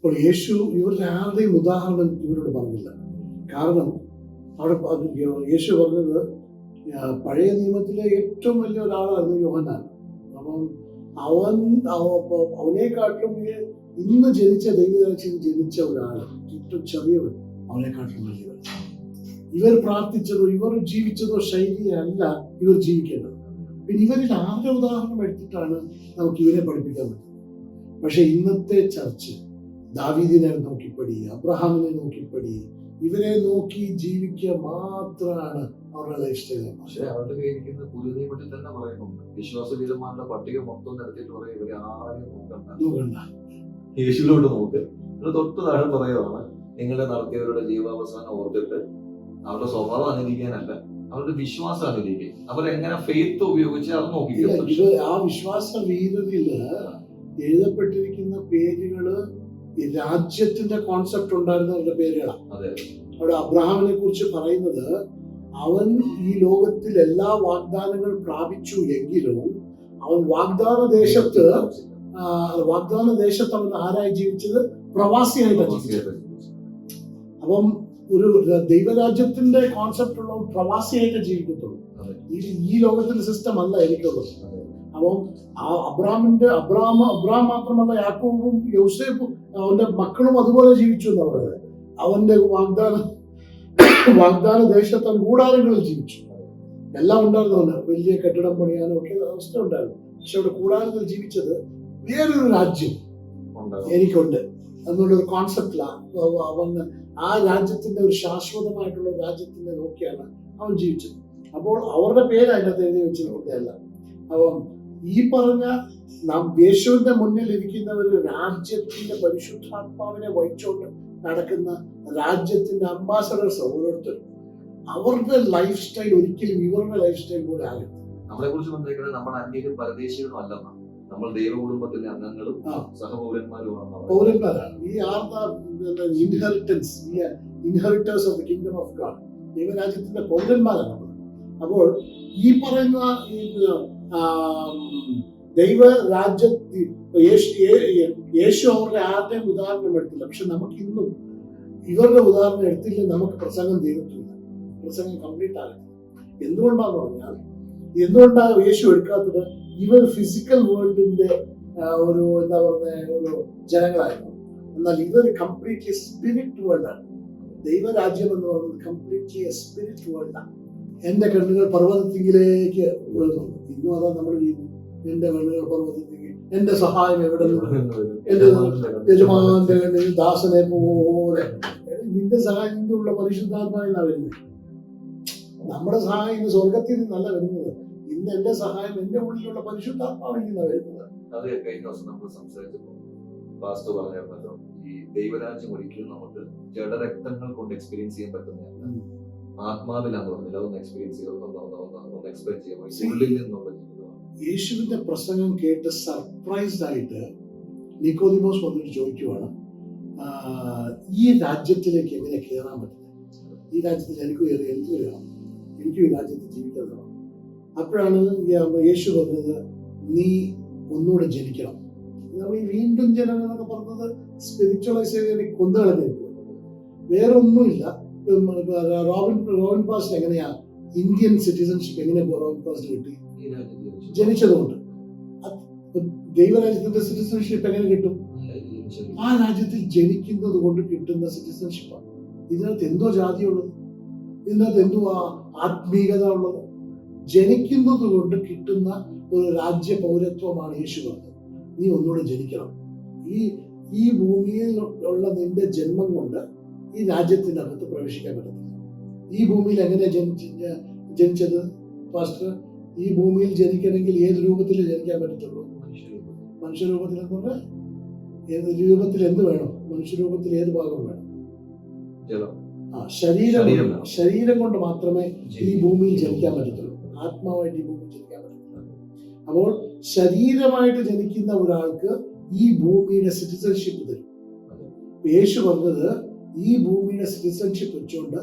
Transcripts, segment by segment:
അപ്പോൾ യേശു ഇവരുടെ ആരുടെയും ഉദാഹരണം ഇവരോട് പറഞ്ഞില്ല. കാരണം അവിടെ യേശു പറഞ്ഞത് പഴയ നിയമത്തിലെ ഏറ്റവും വലിയ ഒരാളായിരുന്നു യോഹന്നാൻ. അപ്പം അവൻ അവനെക്കാട്ടിലും ഇന്ന് ജനിച്ച ദൈവരാജ്യം ജനിച്ച ഒരാൾ ഏറ്റവും ചെറിയവൻ അവനെക്കാട്ടിലും വലിയവൻ. ഇവർ പ്രാർത്ഥിച്ചതോ ഇവർ ജീവിച്ചതോ ശൈലിയല്ല ഇവർ ജീവിക്കേണ്ടത്. പിന്നെ ഇവരിൽ ആരുടെ ഉദാഹരണം എടുത്തിട്ടാണ് നമുക്ക് ഇവരെ പഠിപ്പിക്കാൻ പറ്റുന്നത്? പക്ഷെ ഇന്നത്തെ ചർച്ച് ദാവീദിനെ നോക്കിപ്പടി അബ്രഹാമിനെ നോക്കിപ്പടി ഇവരെ നോക്കി ജീവിക്കുക മാത്രമാണ് അവരുടെ ലൈഫ് സ്റ്റൈൽ പക്ഷെ അവരുടെ കയ്യിരിക്കുന്ന പുതിയ നിയമത്തിൽ തന്നെ പറയുന്നുണ്ട്. വിശ്വാസവീരന്മാരുടെ പട്ടിക മൊത്തം നടത്തിയിട്ട് പറയും ഇവരെ നോക്കണ്ട. നോക്കണ്ട. യേശുവിലോട്ട് നോക്ക്. ഇത് തൊട്ട് താഴെ പറയുവാണ് നിങ്ങളെ നടത്തിയവരുടെ ജീവാവസാനം ഓർത്തിട്ട് അവരുടെ സ്വഭാവം അനുകരിക്കാനല്ല അവരുടെ വിശ്വാസം അനുകരിക്കുക അവരെങ്ങനെ ഫെയ്ത്ത് ഉപയോഗിച്ച് അത് നോക്കി നോക്കിക്കും ആ വിശ്വാസ വീരരിൽ എഴുതപ്പെട്ടിരിക്കുന്ന പേരുകൾ ഈ രാജ്യത്തിന്റെ കോൺസെപ്റ്റ് ഉണ്ടായിരുന്നവരുടെ പേരുകളാണ് അവിടെ അബ്രഹാമിനെ കുറിച്ച് പറയുന്നത് അവൻ ഈ ലോകത്തിൽ എല്ലാ വാഗ്ദാനങ്ങൾ പ്രാപിച്ചു എങ്കിലും അവൻ വാഗ്ദാന ദേശത്ത് വാഗ്ദാന ദേശത്ത് അവൻ ആരായി ജീവിച്ചത്? പ്രവാസിയായിട്ടാണ് ജീവിച്ചത്. അപ്പം ഒരു ദൈവരാജ്യത്തിന്റെ കോൺസെപ്റ്റ് ഉള്ള പ്രവാസിയായിട്ട് ജീവിക്കത്തുള്ളൂ. ഈ ലോകത്തിന്റെ സിസ്റ്റം അല്ല എനിക്കുള്ളത്. അപ്പം ആ അബ്രാമിന്റെ അബ്രാമ അബ്രാം മാത്രമല്ല യാക്കോബും യോസേഫും അവന്റെ മക്കളും അതുപോലെ ജീവിച്ചു എന്ന് പറയുന്നത്. അവന്റെ വാഗ്ദാന വാഗ്ദാന ദേശത്ത് അവൻ കൂടാരങ്ങളിൽ ജീവിച്ചു. എല്ലാം ഉണ്ടായിരുന്നു വലിയ കെട്ടിടം പണിയാനും ഒക്കെ അവസ്ഥ ഉണ്ടായിരുന്നു. പക്ഷെ അവിടെ കൂടാരത്തിൽ ജീവിച്ചത് വേറൊരു രാജ്യം എനിക്കുണ്ട്. എന്നുള്ളൊരു കോൺസെപ്റ്റിലാണ് അവൻ ആ രാജ്യത്തിന്റെ ഒരു ശാശ്വതമായിട്ടുള്ള രാജ്യത്തിന്റെ രാജ്യത്തിനെ നോക്കിയാണ് അവൻ ജീവിച്ചത്. അപ്പോൾ അവരുടെ പേര് അതിനകത്ത് എഴുതി വെച്ചിരിക്കുന്നതല്ല. അപ്പം ഈ പറഞ്ഞ നാം യേശുവിന്റെ മുന്നിൽ ഇരിക്കുന്ന ഒരു രാജ്യത്തിന്റെ പരിശുദ്ധാത്മാവിനെ വഹിച്ചുകൊണ്ട് നടക്കുന്ന രാജ്യത്തിന്റെ അംബാസഡേഴ്സ് ഓരോരുത്തരും അവരുടെ ലൈഫ് സ്റ്റൈൽ ഒരിക്കലും ഇവരുടെ ലൈഫ് സ്റ്റൈൽ പോലെ ആകരുത്. നമ്മളെ കുറിച്ച് വന്നേക്കുന്നത് നമ്മൾ അന്യരും പരദേശികളും അല്ലെന്നാണ്. നമ്മൾ ദൈവകുടുംബത്തിലെ അംഗങ്ങളും ആ. സഹപൗരന്മാരുമാണ് പൗരന്മാരാണ്. ഈ are the inheritance inheritors of the kingdom of God ദൈവരാജ്യത്തിന്റെ പൗരന്മാരാണ് നമ്മൾ. അപ്പോൾ ഈ പറയുന്ന ദൈവ രാജ്യ യേശു അവരുടെ ആരുടെയും ഉദാഹരണം എടുത്തില്ല. പക്ഷെ നമുക്ക് ഇന്നും ഇവരുടെ ഉദാഹരണം എടുത്തില്ല നമുക്ക് പ്രസംഗം തീരത്തില്ല പ്രസംഗം കംപ്ലീറ്റ് ആകില്ല എന്തുകൊണ്ടാന്ന് പറഞ്ഞാൽ എന്തുകൊണ്ടാണ് യേശു എടുക്കാത്തത്? ഇവർ ഫിസിക്കൽ വേൾഡിന്റെ ഒരു എന്താ പറയുക ഒരു ജനങ്ങളായിരുന്നു. എന്നാൽ ഇവർ കംപ്ലീറ്റ്ലി സ്പിരിറ്റ് വേൾഡാണ് ദൈവരാജ്യം എന്ന് പറയുന്നത് കംപ്ലീറ്റ്ലി സ്പിരിറ്റ് വേൾഡാണ് എന്റെ കണ്ണുകൾ പർവതത്തിങ്കിലേക്ക് ഉയർന്നു ഇന്നും അതാ നമ്മൾ ചെയ്യുന്നത് എന്റെ കണ്ണുകൾ പർവതത്തിങ്കിൽ എന്റെ സഹായം എവിടെ എന്റെ യജമാന്റെ കണ്ണിൽ ദാസനെ പോലെ. നിന്റെ സഹായം നിന്റെ ഉള്ള പരിശുദ്ധാത്മാവിനാണ് വരുന്നത് നമ്മുടെ സഹായം ഇന്ന് സ്വർഗത്തിൽ നിന്നല്ല വരുന്നത്. ഇന്ന് എന്റെ സഹായം എന്റെ ഉള്ളിലുള്ള പരിശുദ്ധാത്മാവിൽ നിന്നാണ് വരുന്നത്. അത് കഴിഞ്ഞ ദിവസം നമ്മൾ സംസാരിച്ചപ്പോൾ പാസ്റ്റർ പറഞ്ഞായിരുന്നല്ലോ ഈ ദൈവരാജ്യം ഒരിക്കലും നമുക്ക് ജഡരക്തങ്ങൾ കൊണ്ട് എക്സ്പീരിയൻസ് ചെയ്യാൻ പറ്റുന്നതല്ല. ആത്മാവിലാന്ന് പറഞ്ഞില്ല അതൊന്ന് എക്സ്പീരിയൻസ് ചെയ്യാം ഒന്ന് ഒന്ന് ഒന്ന് ഒന്ന് എക്സ്പീരിയൻസ് ചെയ്യാം See. ഉള്ളിൽ നിന്നുള്ള ജീവിതമാണ്. യേശുവിന്റെ പ്രസംഗം കേട്ട് സർപ്രൈസ്ഡ് ആയിട്ട് നിക്കോദിമോസ് വന്നിട്ട് ചോദിക്കുവാണ് ഈ രാജ്യത്തിലേക്ക് എങ്ങനെ കയറാൻ പറ്റും ഈ രാജ്യത്തിൽ എനിക്ക് എന്ത് വേണം? എനിക്കും ഈ രാജ്യത്ത് ജീവിക്കാൻ വേണം. അപ്പോഴാണ് യേശു പറഞ്ഞത് നീ ഒന്നുകൂടെ ജനിക്കണം. നമ്മൾ ഈ വീണ്ടും ജനനം എന്നൊക്കെ പറഞ്ഞത് സ്പിരിച്വലൈസ് ചെയ്ത് കൊന്നുകളഞ്ഞിരിക്കും വേറെ ഒന്നുമില്ല റോബിൻ റോബിൻ പാസ്റ്റ് എങ്ങനെയാ? ഇന്ത്യൻ സിറ്റിസൺഷിപ്പ് എങ്ങനെ റോബിൻ പാസ്റ്റ് കിട്ടി. ജനിച്ചതുകൊണ്ട്. ദൈവരാജ്യത്തിന്റെ സിറ്റിസൺഷിപ്പ് എങ്ങനെ കിട്ടും? ആ രാജ്യത്തിൽ ജനിക്കുന്നത് കൊണ്ട് കിട്ടുന്ന സിറ്റിസൺഷിപ്പാണ് ഇതിനകത്ത് എന്തോ ജാതിയുള്ളത്? ഇതിനകത്ത് എന്തോ ആ- ആത്മീയത ഉള്ളത്? ജനിക്കുന്നത് കൊണ്ട് കിട്ടുന്ന ഒരു രാജ്യ പൗരത്വമാണ് യേശു പറഞ്ഞത്. നീ ഒന്നുകൂടെ ജനിക്കണം. ഈ ഈ ഭൂമിയിൽ ഉള്ള നിന്റെ ജന്മം കൊണ്ട് ഈ രാജ്യത്തിന്റെ അകത്ത് പ്രവേശിക്കാൻ പറ്റത്തില്ല. ഈ ഭൂമിയിൽ എങ്ങനെ ജനിച്ച ജനിച്ചത്? പാസ്റ്റർ ഈ ഭൂമിയിൽ ജനിക്കണമെങ്കിൽ ഏത് രൂപത്തിൽ ജനിക്കാൻ പറ്റത്തുള്ളൂ? മനുഷ്യരൂപത്തിൽ. എന്ന് പറഞ്ഞാൽ ഏത് രൂപത്തിൽ എന്ത് വേണം? മനുഷ്യരൂപത്തിൽ ഏത് ഭാഗം വേണം? ആ ശരീരം ശരീരം കൊണ്ട്- ശരീരം കൊണ്ട് മാത്രമേ ഈ ഭൂമിയിൽ ജനിക്കാൻ പറ്റത്തുള്ളൂ. ആത്മാവായിട്ട് ഈ ഭൂമിയിൽ ജനിക്കാൻ പറ്റത്തില്ല അപ്പോൾ ശരീരമായിട്ട് ജനിക്കുന്ന ഒരാൾക്ക് ഈ ഭൂമിയുടെ സിറ്റിസൺഷിപ്പ് തരും. യേശു പറഞ്ഞത് ഈ ഭൂമിയുടെ സിറ്റിസൺഷിപ്പ് വെച്ചുകൊണ്ട്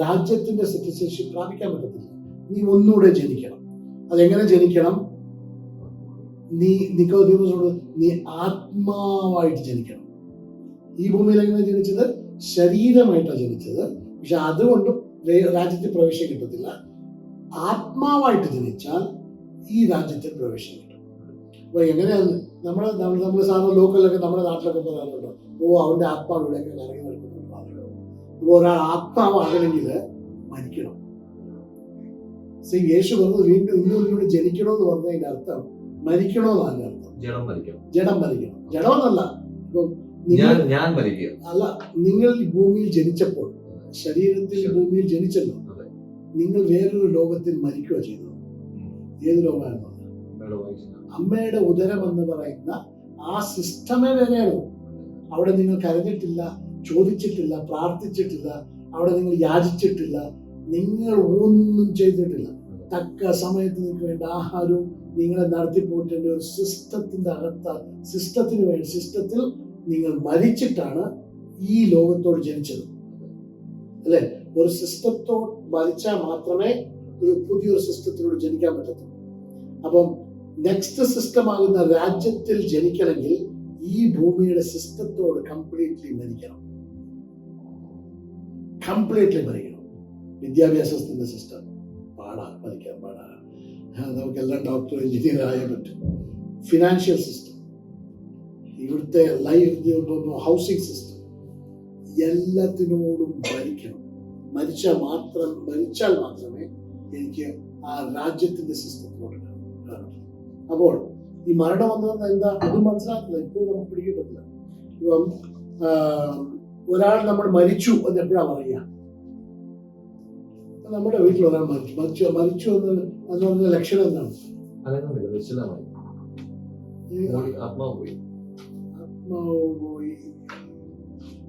രാജ്യത്തിന്റെ സിറ്റിസൺഷിപ്പ് പ്രാപിക്കാൻ പറ്റത്തില്ല. നീ ഒന്നുകൂടെ ജനിക്കണം. അതെങ്ങനെ ജനിക്കണം? നീ നിക്കോദീമസോട് നീ ആത്മാവായിട്ട് ജനിക്കണം. ഈ ഭൂമിയിൽ എങ്ങനെ ജനിച്ചത്? ശരീരമായിട്ടാണ് ജനിച്ചത്. പക്ഷെ അതുകൊണ്ട് രാജ്യത്തിൽ പ്രവേശനം കിട്ടത്തില്ല. ആത്മാവായിട്ട് ജനിച്ചാൽ ഈ രാജ്യത്തിൽ പ്രവേശനം കിട്ടും. അപ്പൊ എങ്ങനെയാണ് നമ്മുടെ നമ്മൾ നമ്മൾ സാധാരണ ലോക്കലൊക്കെ നമ്മുടെ നാട്ടിലൊക്കെ പറയാറുണ്ടോ ഓ അവന്റെ ആത്മാവ് ഇവിടെയൊക്കെ. അപ്പൊ ഒരാൾ ആത്മാവാകണമെങ്കിൽ മരിക്കണം. ശ്രീ യേശു വന്ന് വീണ്ടും ഇന്നും ഇവിടെ ജനിക്കണമെന്ന് പറഞ്ഞതിന്റെ അർത്ഥം മരിക്കണമെന്നാണ് അർത്ഥം. ജഡം മരിക്കണം. ജഡം മരിക്കണം. ജഡമെന്നല്ല ഇപ്പം ഞാൻ മരിക്കുക അല്ല നിങ്ങൾ ഭൂമിയിൽ ജനിച്ചപ്പോൾ ശരീരത്തിൽ ഭൂമിയിൽ ജനിച്ചല്ലോ. നിങ്ങൾ വേറൊരു ലോകത്തിൽ മരിക്കുക ചെയ്തത് ഉം. ഏത് ലോകമായിരുന്നു? അമ്മയുടെ ഉദരം എന്ന് പറയുന്ന ആ സിസ്റ്റമേ വേറെയാണോ അവിടെ നിങ്ങൾ കരഞ്ഞിട്ടില്ല ചോദിച്ചിട്ടില്ല പ്രാർത്ഥിച്ചിട്ടില്ല അവിടെ നിങ്ങൾ യാചിച്ചിട്ടില്ല നിങ്ങൾ ഒന്നും ചെയ്തിട്ടില്ല. തക്ക സമയത്ത് നിങ്ങൾക്ക് വേണ്ട ആഹാരവും നിങ്ങളെ നടത്തിപ്പോറ്റേണ്ട ഒരു സിസ്റ്റത്തിന്റെ അകത്ത സിസ്റ്റത്തിന് വേണ്ടി സിസ്റ്റത്തിൽ നിങ്ങൾ മരിച്ചിട്ടാണ് ഈ ലോകത്തോട് ജനിച്ചത്. അല്ലെ? ഒരു സിസ്റ്റത്തോട് മരിച്ചാൽ മാത്രമേ ഒരു പുതിയൊരു സിസ്റ്റത്തിലൂടെ ജനിക്കാൻ പറ്റത്തുള്ളൂ. അപ്പം നെക്സ്റ്റ് സിസ്റ്റം ആകുന്ന രാജ്യത്തിൽ ജനിക്കണമെങ്കിൽ ഈ ഭൂമിയുടെ സിസ്റ്റത്തോട് കംപ്ലീറ്റ്ലി മരിക്കണം. കംപ്ലീറ്റ്ലി മരിക്കണം വിദ്യാഭ്യാസത്തിന്റെ സിസ്റ്റം പാടാ മരിക്കാൻ പാടാ. നമുക്ക് നമുക്കെല്ലാം ഡോക്ടർ എഞ്ചിനീയർ ആയേ പറ്റും. ഫിനാൻഷ്യൽ സിസ്റ്റം ഇവിടുത്തെ ലൈഫ് ഹൗസിംഗ് സിസ്റ്റം എല്ലാത്തിനോടും മരിക്കണം മരിച്ചാൽ മാത്രം മരിച്ചാൽ മാത്രമേ എനിക്ക് ആ രാജ്യത്തിന്റെ സിസ്റ്റത്തിനോട് അപ്പോൾ ഈ മരണം വന്നത് എന്താ? അത് മനസ്സിലാക്കില്ല ഇപ്പോൾ നമുക്ക് പിടികിട്ടത്തില്ല. ഇപ്പം ഒരാൾ നമ്മൾ മരിച്ചു എന്ന് എപ്പോഴാ പറയുക? നമ്മുടെ വീട്ടിൽ ഒരാൾ മരിച്ചു. മരിച്ചു മരിച്ചു എന്ന് എന്ന് പറഞ്ഞ ലക്ഷണം എന്താണ്? ആത്മാവ് പോയി. ആത്മാവ് പോയി.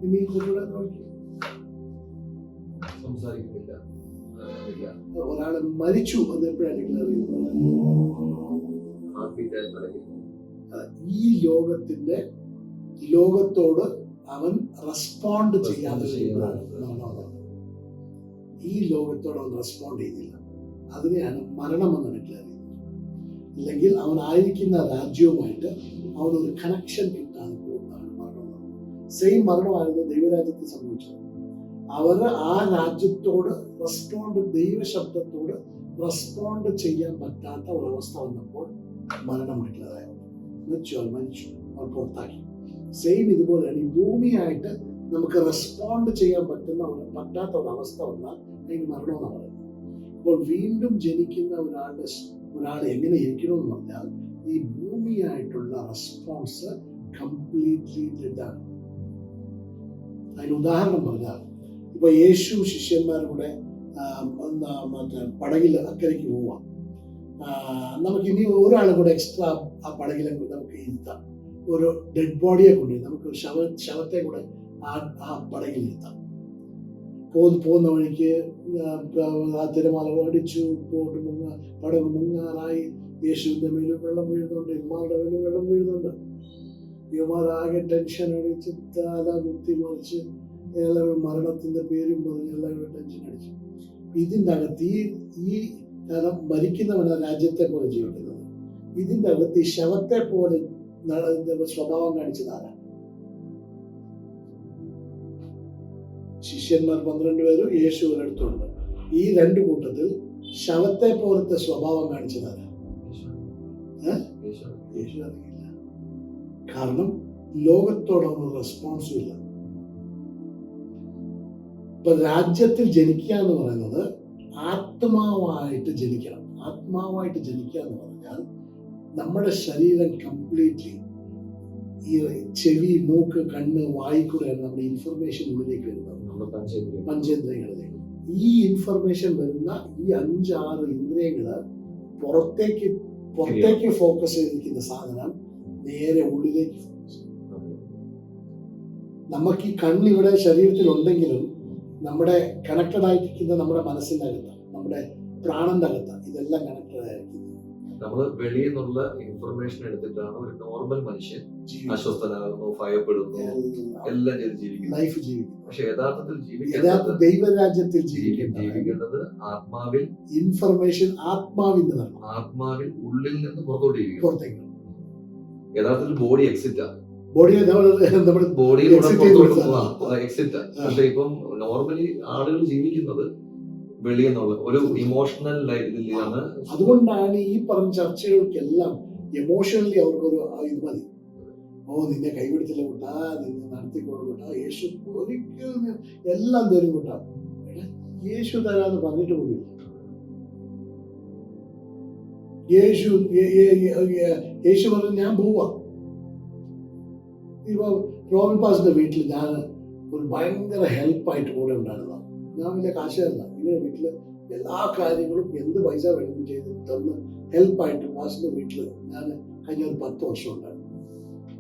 ഇനി കുറച്ചുകൂടെ നോക്കി. സംസാരിക്കുന്നില്ല. അനങ്ങുന്നില്ല ഒരാൾ മരിച്ചു എന്ന് എപ്പോഴാണ് ഡിക്ലെയർ ചെയ്യുന്നത് ഈ ലോകത്തിന്റെ ലോകത്തോട് അവൻ റെസ്പോണ്ട് ചെയ്യാതെ മരണം. ഈ ലോകത്തോട് അവൻ റെസ്പോണ്ട് ചെയ്തില്ല അതിനെയാണ് മരണം എന്ന് ചെയ്യുന്നത് അല്ലെങ്കിൽ അവൻ ആയിരിക്കുന്ന രാജ്യവുമായിട്ട് അവനൊരു കണക്ഷൻ കിട്ടാതെ പോകുന്നതാണ് മരണം. സെയിം മരണമായിരുന്നു ദൈവരാജ്യത്തിൽ സംഭവിച്ചത്. അവർ ആ രാജ്യത്തോട് റെസ്പോണ്ട് ദൈവശബ്ദത്തോട് റെസ്പോണ്ട് ചെയ്യാൻ പറ്റാത്ത ഒരവസ്ഥ വന്നപ്പോൾ മരണം അവർ മരിച്ചു അവർ പുറത്താക്കി. സെയിം ഇതുപോലെയാണ്. ഈ ഭൂമിയായിട്ട് നമുക്ക് റെസ്പോണ്ട് ചെയ്യാൻ പറ്റുന്ന ഒരു പറ്റാത്ത ഒരു അവസ്ഥ വന്നാൽ അതിന് മരണമെന്ന് പറയുന്നത്. അപ്പോൾ വീണ്ടും ജനിക്കുന്ന ഒരാളുടെ ഒരാൾ എങ്ങനെ ഇരിക്കണമെന്ന് പറഞ്ഞാൽ ഈ ഭൂമിയായിട്ടുള്ള റെസ്പോൺസ് കംപ്ലീറ്റ്ലി ഡെഡാണ് അതിന് ഉദാഹരണം പറഞ്ഞാൽ ഇപ്പൊ യേശു ശിഷ്യന്മാരുടെ പടകിൽ അക്കരയ്ക്ക് പോവാം. നമുക്ക് ഇനി ഒരാൾ കൂടെ എക്സ്ട്രാ ആ പടകിലെ നമുക്ക് ഇരുത്താം. ഒരു ഡെഡ് ബോഡിയെ കൊണ്ട് നമുക്ക് ശവ ശവത്തെ കൂടെ ആ ആ പടകിൽ ഇരുത്താം പോകുന്ന പോകുന്ന വഴിക്ക് ആ, തിരമാല അടിച്ചു പോട്ട് മുങ്ങ പടക് മുങ്ങാറായി. യേശുവിന്റെ മേലും വെള്ളം വീഴുന്നുണ്ട്. ഇമാരുടെ മേലും വെള്ളം വീഴുന്നുണ്ട്. ഇവന്മാരാകെ ടെൻഷൻ അടിച്ച് തല കുത്തി മറിച്ച് എല്ലാവരും മരണത്തിന്റെ പേരും പറഞ്ഞ് എല്ലാവരും ടെൻഷൻ അടിച്ചു. ഇതിന്റെ അകത്ത് ഈ ഈ കാരണം മരിക്കുന്നവനാണ് രാജ്യത്തെ പോലെ ജീവിക്കുന്നത്. ഇതിന്റെ അകത്ത് ഈ ശവത്തെ പോലെ സ്വഭാവം കാണിച്ചതാരാ ശിഷ്യന്മാർ പന്ത്രണ്ട് പേരും യേശു ഒരിടത്തുണ്ട് ഈ രണ്ട് കൂട്ടത്തിൽ ശവത്തെ പോലത്തെ സ്വഭാവം? യേശു യേശു അറിയില്ല കാരണം ലോകത്തോടൊന്നും റെസ്പോൺസും ഇല്ല. ഇപ്പൊ രാജ്യത്തിൽ ജനിക്കുക എന്ന് പറയുന്നത് ആത്മാവായിട്ട് ജനിക്കണം. ആത്മാവായിട്ട് ജനിക്കുക എന്ന് പറഞ്ഞാൽ നമ്മുടെ ശരീരം കംപ്ലീറ്റ്ലി ഈ ചെവി മൂക്ക് കണ്ണ് വായിക്കൂടെയാണ് നമ്മുടെ ഇൻഫർമേഷൻ ഉള്ളിലേക്ക് വരുന്നത്. നമ്മുടെ പഞ്ചേന്ദ്രിയം പഞ്ചേന്ദ്രിയങ്ങളിലേക്ക്. ഈ ഇൻഫർമേഷൻ വരുന്ന ഈ അഞ്ചാറ് ഇന്ദ്രിയങ്ങൾ പുറത്തേക്ക് പുറത്തേക്ക് ഫോക്കസ് ചെയ്തിരിക്കുന്ന സാധനം നേരെ ഉള്ളിലേക്ക് നമുക്ക് ഈ കണ്ണ് ഇവിടെ ശരീരത്തിൽ ഉണ്ടെങ്കിലും നമ്മുടെ കണക്റ്റഡ് ആയിരിക്കുന്ന നമ്മുടെ മനസ്സിന്റെ അകത്ത് നമ്മുടെ പ്രാണന്റെ ഇതെല്ലാം കണക്റ്റഡ് ആയിരിക്കും. നമ്മൾ വെളിയിൽ നിന്നുള്ള ഇൻഫർമേഷൻ എടുത്തിട്ടാണ് ഒരു നോർമൽ മനുഷ്യൻ അസ്വസ്ഥനാകുന്നു ഭയപ്പെടുന്നു എല്ലാം ചെയ്ത് ജീവിക്കുന്നു ലൈഫ് ജീവിക്കുന്നു പക്ഷെ യഥാർത്ഥത്തിൽ യഥാർത്ഥ ജീവിക്കേണ്ടത് ദൈവരാജ്യത്തിൽ ജീവിക്ക- ജീവിക്കേണ്ട ജീവിക്കേണ്ടത് ആത്മാവിൽ ഇൻഫർമേഷൻ ആത്മാവിൽ നിന്ന് ആത്മാവിൽ ഉള്ളിൽ നിന്ന് പുറത്തോട്ട് ജീവിക്കും പുറത്തേക്ക് യഥാർത്ഥത്തിൽ ബോഡി എക്സിറ്റ് ആണ് ബോഡി നമ്മൾ ബോഡിയിലൂടെ എക്സിറ്റ് പക്ഷെ ഇപ്പം നോർമലി ആളുകൾ ജീവിക്കുന്നത് വെളിയിൽ നിന്നുള്ള ഒരു ഇമോഷണൽ ഇതിലാണ് അതുകൊണ്ടാണ് ഈ പറഞ്ഞ ചർച്ചകൾക്കെല്ലാം എമോഷണലി അവർക്കൊരു ഇത് മതി. ഓ നിന്നെ കൈപിടിച്ചില്ല കൂട്ടാ നിന്നെ നടത്തിക്കോളൂ കൂട്ടാ യേശു ഒരിക്കലും എല്ലാം തരും കൂട്ടാ. യേശു തരാന്ന് പറഞ്ഞിട്ട് പോകില്ല യേശു യേശു പറഞ്ഞു ഞാൻ പോവാ. ഇപ്പൊ റോബിൻ പാസിന്റെ വീട്ടിൽ ഞാൻ ഒരു ഭയങ്കര ഹെൽപ്പായിട്ട് കൂടെ ഉണ്ടായിരുന്നതാണ് ഞാൻ വലിയ കാശല്ല ഇങ്ങനെ വീട്ടിൽ എല്ലാ കാര്യങ്ങളും എന്ത് പൈസ വേണമെങ്കിലും ചെയ്ത് തന്ന് ഹെൽപ്പായിട്ട് പാസിന്റെ വീട്ടിൽ ഞാൻ കഴിഞ്ഞ ഒരു പത്ത് വർഷം ഉണ്ടായിരുന്നു.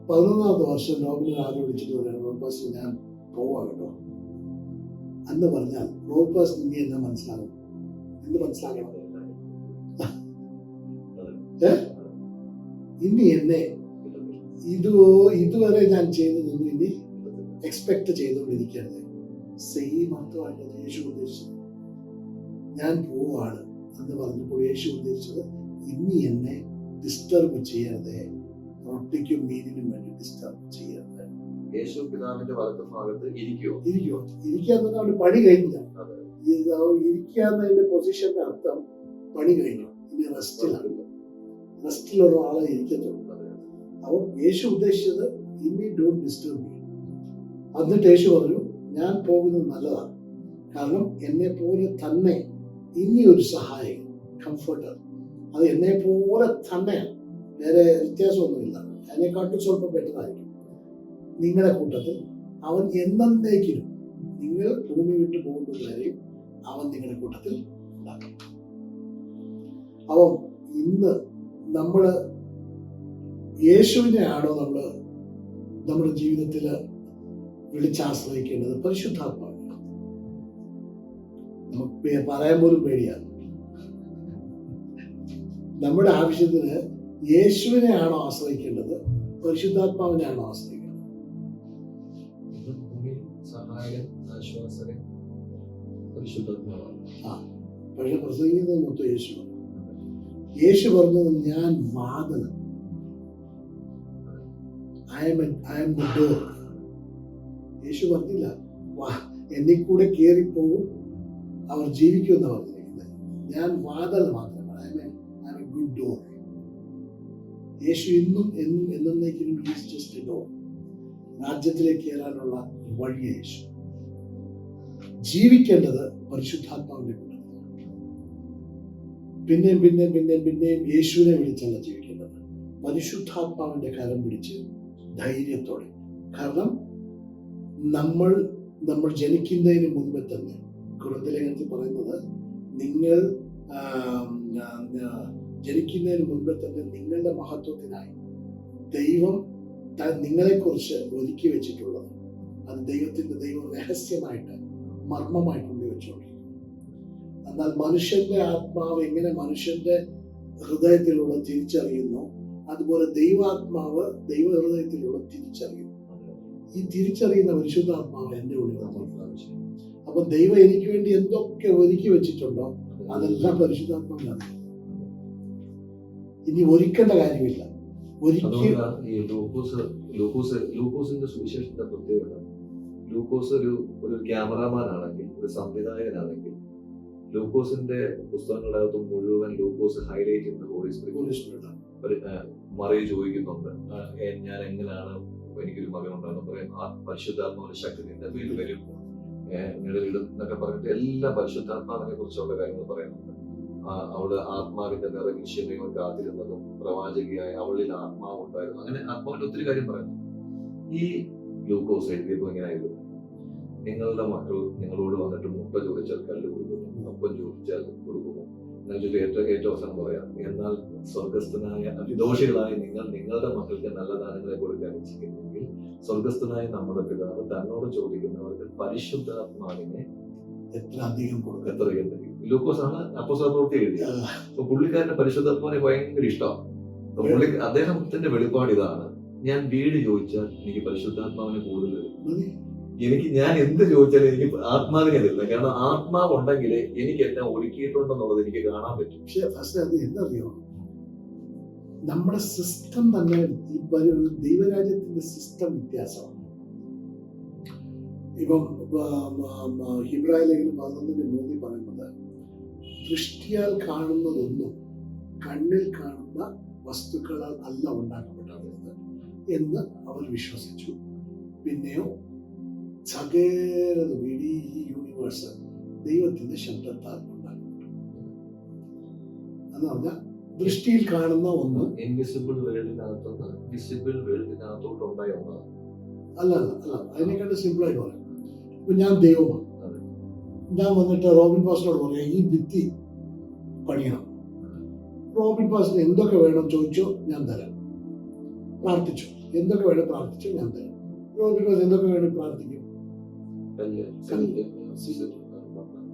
പതിനൊന്നാമത്തെ വർഷം റോബിനെ ആദ്യം വിളിച്ചിട്ട് പറയാം ബസ് ഞാൻ പോവാ കേട്ടോ. അന്ന് പറഞ്ഞാൽ റോഡ് ബസ് നീ എന്നാ മനസ്സിലാകും എന്ത് മനസ്സിലാക്കണം? ഇനി എന്നെ ഇത് ഇതുവരെ ഞാൻ ചെയ്തതൊന്നും ഇനി എക്സ്പെക്ട് ചെയ്തുകൊണ്ടിരിക്കരുത്. സെയിം അർത്ഥമായിട്ട് യേശു ഉദ്ദേശിച്ചത്. ഞാൻ പോവാണ് എന്ന് പറഞ്ഞപ്പോൾ യേശു ഉദ്ദേശിച്ചത് ഇനി എന്നെ ഡിസ്റ്റർബ് ചെയ്യരുത് റൊട്ടിക്കും മീനിനും വേണ്ടി ഡിസ്റ്റർബ് ചെയ്യരുത് യേശു പിതാവിന്റെ വലത്ത് ഭാഗത്ത് ഇരിക്കുവോ? ഇരിക്കോ ഇരിക്കാന്ന് പറഞ്ഞാൽ അവന് പണി കഴിഞ്ഞില്ല. ഇരിക്കാന്നതിന്റെ പൊസിഷന്റെ അർത്ഥം പണി കഴിഞ്ഞു. ഇനി റെസ്റ്റിലാണ് റെസ്റ്റിലുള്ള ആളെ ഇരിക്കത്തുള്ളൂ. അപ്പം യേശു ഉദ്ദേശിച്ചത് ഇനി ഡോണ്ട് ഡിസ്റ്റർബ് മീ എന്നിട്ട് യേശു പറഞ്ഞു ഞാൻ പോകുന്നത് നല്ലതാണ് കാരണം എന്നെ പോലെ തന്നെ ഇനി ഒരു സഹായം കംഫർട്ടർ അത് എന്നെ പോലെ തന്നെ വേറെ വ്യത്യാസമൊന്നുമില്ല. അതിനെക്കാട്ടും സ്വല്പം ബെറ്ററായിരിക്കും. നിങ്ങളുടെ കൂട്ടത്തിൽ അവൻ എന്നേക്കിനും നിങ്ങൾ ഭൂമി വിട്ടു പോകുന്നത് അവൻ നിങ്ങളുടെ കൂട്ടത്തിൽ ഉണ്ടാക്കും. അപ്പം ഇന്ന് നമ്മൾ യേശുവിനെയാണോ നമ്മൾ നമ്മുടെ ജീവിതത്തിൽ വിളിച്ചാശ്രയിക്കേണ്ടത് പരിശുദ്ധാത്മാവ്. നമുക്ക് പറയാൻ പോലും പേടിയാണ്. നമ്മുടെ ആവശ്യത്തിന് യേശുവിനെയാണോ ആശ്രയിക്കേണ്ടത്? പരിശുദ്ധാത്മാവിനെയാണോ ആശ്രയിക്കേണ്ടത്? പരിശുദ്ധാത്മാവാണ്. പക്ഷെ പ്രസംഗിക്കുന്നത് മൊത്തം യേശു യേശു പറഞ്ഞത് ഞാൻ വാതിൽ I am I am the door Yeshu പറഞ്ഞില്ല വാ എന്നിൽ കൂടെ കയറിപ്പോവും അവർ ജീവിക്കുമെന്ന് പറഞ്ഞിരിക്കുന്നത്. ഞാൻ വാതൽ മാത്രമാണ് ഐ ഗുഡ് ഡോർ യേശു ഇന്നും എന്നും എ ഡോർ രാജ്യത്തിലേക്ക് കയറാനുള്ള വഴി യേശു. ജീവിക്കേണ്ടത് പരിശുദ്ധാത്മാവിന്റെ പിന്നെയും പിന്നെയും പിന്നെയും പിന്നെയും യേശുവിനെ വിളിച്ചല്ല ജീവിക്കേണ്ടത്. പരിശുദ്ധാത്മാവിന്റെ കരം പിടിച്ച് ധൈര്യത്തോടെ. കാരണം നമ്മൾ നമ്മൾ ജനിക്കുന്നതിന് മുൻപേ തന്നെ കുറുന്തലേഖനത്തിൽ പറയുന്നത് നിങ്ങൾ ജനിക്കുന്നതിന് മുൻപേ തന്നെ നിങ്ങളുടെ മഹത്വത്തിനായി ദൈവം നിങ്ങളെക്കുറിച്ച് ഒരുക്കി വെച്ചിട്ടുള്ളത്. അത് ദൈവത്തിന്റെ ദൈവം രഹസ്യമായിട്ട് മർമ്മമായിട്ട് ഉള്ളി എന്നാൽ മനുഷ്യന്റെ ആത്മാവ് എങ്ങനെ മനുഷ്യന്റെ ഹൃദയത്തിലൂടെ തിരിച്ചറിയുന്നു? അതുപോലെ ദൈവാത്മാവ് ദൈവ ഹൃദയത്തിലൂടെ തിരിച്ചറിയുന്നു. ഈ തിരിച്ചറിയുന്ന പരിശുദ്ധാത്മാവ് എന്റെ ഉള്ളിൽ വന്നിട്ടുണ്ട് അപ്പൊ ദൈവം എനിക്ക് വേണ്ടി എന്തൊക്കെ ഒരുക്കി വെച്ചിട്ടുണ്ടോ അതെല്ലാം പരിശുദ്ധാത്മാവിലാണ് ഇനി ഒരുക്കേണ്ട കാര്യമില്ല. ലൂക്കോസിന്റെ സുവിശേഷത്തിന്റെ പ്രത്യേകത. ലൂക്കോസ് ഒരു ഒരു ക്യാമറാമാൻ ആണെങ്കിൽ ഒരു സംവിധായകനാണെങ്കിൽ ലൂക്കോസിന്റെ പുസ്തകങ്ങളുടെ മുഴുവൻ ലൂക്കോസ് ഹൈലൈറ്റ് ചെയ്യുന്ന ഹോളി സ്പിരിറ്റ് മറിയ ചോദിക്കുന്നുണ്ട് ഞാൻ എങ്ങനെയാണ് മകൻ പറയും ആ പരിശുദ്ധാത്മാവിന്റെ ശക്തി നിന്റെ മേൽ വരും നിഴലിടും എന്നൊക്കെ പറഞ്ഞിട്ട് എല്ലാ പരിശുദ്ധാത്മാവിനെ കുറിച്ചുള്ള കാര്യങ്ങൾ പറയുന്നുണ്ട്. അവൾ ആത്മാവിന്റെ നിറവിൽ ശിവങ്ങൾ കാത്തിരുന്നതും പ്രവാചകിയായ അവളിൽ ആത്മാവ് ഉണ്ടായിരുന്നു. അങ്ങനെ ആത്മാവിന്റെ ഒത്തിരി കാര്യം പറയുന്നു. ഈ ഗ്ലൂക്കോസ് എഴുതിയപ്പോ ഇങ്ങനെ ആയിരുന്നു നിങ്ങളുടെ മക്കൾ നിങ്ങളോട് വന്നിട്ട് മുട്ട ചോദിച്ചാൽ കല്ല് കൊടുക്കും അപ്പം ചോദിച്ചാൽ കൊടുക്കുമോ എന്നിട്ട് ഏറ്റവും ഏറ്റവും അവസാനം പറയാം. എന്നാൽ സ്വർഗസ്ഥനായ അഭിദോഷികളായ നിങ്ങൾ നിങ്ങളുടെ മക്കൾക്ക് നല്ല ദാനങ്ങളെ കൊടുക്കാൻ ഇച്ഛിക്കുന്നെങ്കിൽ സ്വർഗസ്ഥനായ നമ്മുടെ പിതാവ് തന്നോട് ചോദിക്കുന്നവർക്ക് പരിശുദ്ധാത്മാവിനെ എത്ര അധികം കൊടുക്കും എത്ര അധികം തരും. ലൂക്കോസ് ആണ് അപ്പോസ്തല പ്രവൃത്തി എഴുതിയത് അപ്പൊ പുള്ളിക്കാരന്റെ പരിശുദ്ധാത്മാവിനെ ഭയങ്കര ഇഷ്ടമാണ് അപ്പൊ പുള്ളി അദ്ദേഹത്തിന്റെ വെളിപ്പാട് ഇതാണ്. ഞാൻ വീട് ചോദിച്ചാൽ എനിക്ക് പരിശുദ്ധാത്മാവിനെ കൂടുതൽ തരും. എനിക്ക് ഞാൻ എന്ത് ചോദിച്ചാലും എനിക്ക് ആത്മാവിനെ തരുന്നത് കാരണം ആത്മാവ് ഉണ്ടെങ്കിൽ എനിക്ക് എന്നെ ഒരുക്കിയിട്ടുണ്ടെന്നുള്ളത് എനിക്ക് കാണാൻ പറ്റും. പക്ഷേ ഫസ്റ്റ് അത് എന്തറിയോ നമ്മുടെ സിസ്റ്റം തന്നെ ദൈവരാജ്യത്തിന്റെ സിസ്റ്റം വ്യത്യാസമാണ്. ഇപ്പം ഹിബ്രായ ലേഖനം പതിനൊന്നിന്റെ മൂന്നിൽ പറയുന്നത് ദൃഷ്ടിയാൽ കാണുന്നതൊന്നും കണ്ണിൽ കാണുന്ന വസ്തുക്കളാൽ അല്ല ഉണ്ടാക്കപ്പെട്ടത് എന്ന് അവർ വിശ്വസിച്ചു. പിന്നെയോ സകലതും ഇടീ ഈ യൂണിവേഴ്സ് ദൈവത്തിന്റെ ശബ്ദത്താൽ എന്ന് പറഞ്ഞാൽ ദൃഷ്ടിയിൽ കാണുന്ന ഒന്ന്. ഇൻവിസിബിൾ വേൾഡിനകത്തുനിന്ന് വിസിബിൾ വേൾഡിനകത്തോട്ട് ഉണ്ടായ ഒന്നാണ് അല്ല അല്ല അല്ല. അതിനെക്കാട്ട് സിമ്പിൾ ആയിട്ട് പറയാം. ഇപ്പൊ ഞാൻ ദൈവമാണ്. ഞാൻ വന്നിട്ട് റോബിൻ പാസിനോട് പറയാം ഈ ഭിത്തി പണിയണം. റോബിൻ പാസിന് എന്തൊക്കെ വേണം ചോദിച്ചോ ഞാൻ തരാം. പ്രാർത്ഥിച്ചു. എന്തൊക്കെ വേണം പ്രാർത്ഥിച്ചോ ഞാൻ തരാം. റോബിൻ പാസ് എന്തൊക്കെ വേണം പ്രാർത്ഥിക്കും? കല്ല് കല്ല്, സിമെന്റ്,